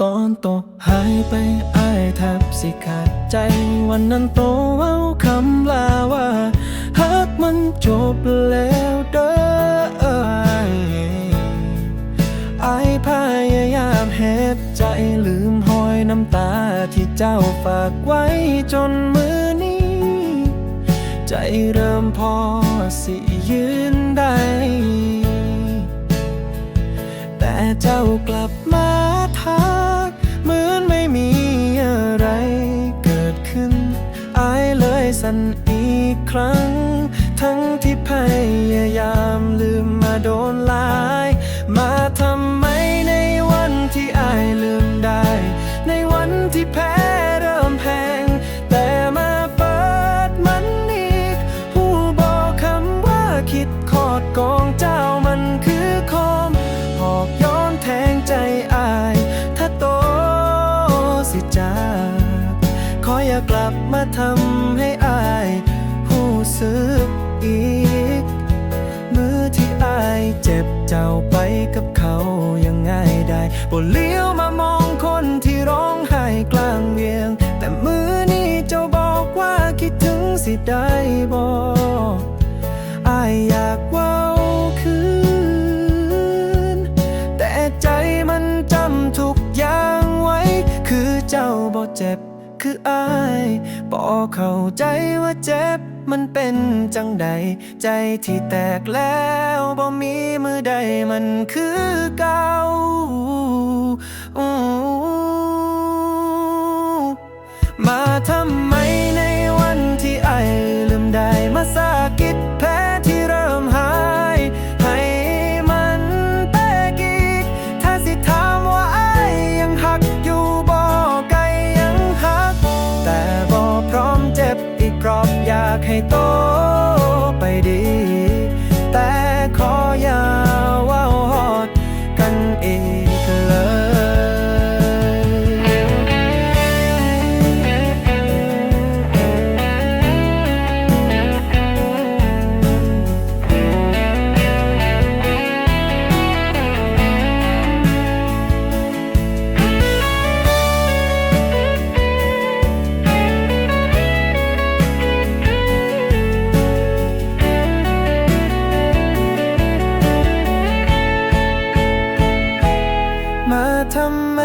ตอนตกหายไปอายแทบสิขาดใจ วันนั้นโตเว้าคำลาว่าฮักมันจบแล้วเด้ออายพยายามเฮ็ดใจลืมหอยน้ำตาที่เจ้าฝากไว้จนมือนี้ ใจเริ่มพอสิยืนได้ เจ้ากลับมาทัก เหมือนไม่มีอะไรเกิดขึ้น อายเลยสั่นอีกครั้ง ทั้งที่พยายามลืมมาโดนลาย มาทำไมในวันที่อายลืมได้ ในวันที่แพ้ กลับมาทำให้อายหูสึกอีก มือที่อายเจ็บเจ้าไปกับเขายังง่ายได้บ่เลี้ยวมามองคนที่ร้องไห้กลางเวียง แต่มือนี้เจ้าบอกว่าคิดถึงสิได้บอกอายอยากเว้าคืน แต่ใจมันจำทุกอย่างไว้ คือเจ้าบ่เจ็บ คืออายบ่เข้าใจว่าเจ็บมันเป็นจังใด ใจที่แตกแล้วบ่มีมือใดมันคือเก่าอู้มา อ ทำไม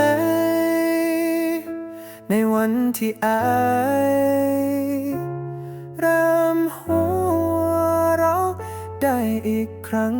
ในวันที่อายเริ่มหัวเราได้อีกครั้ง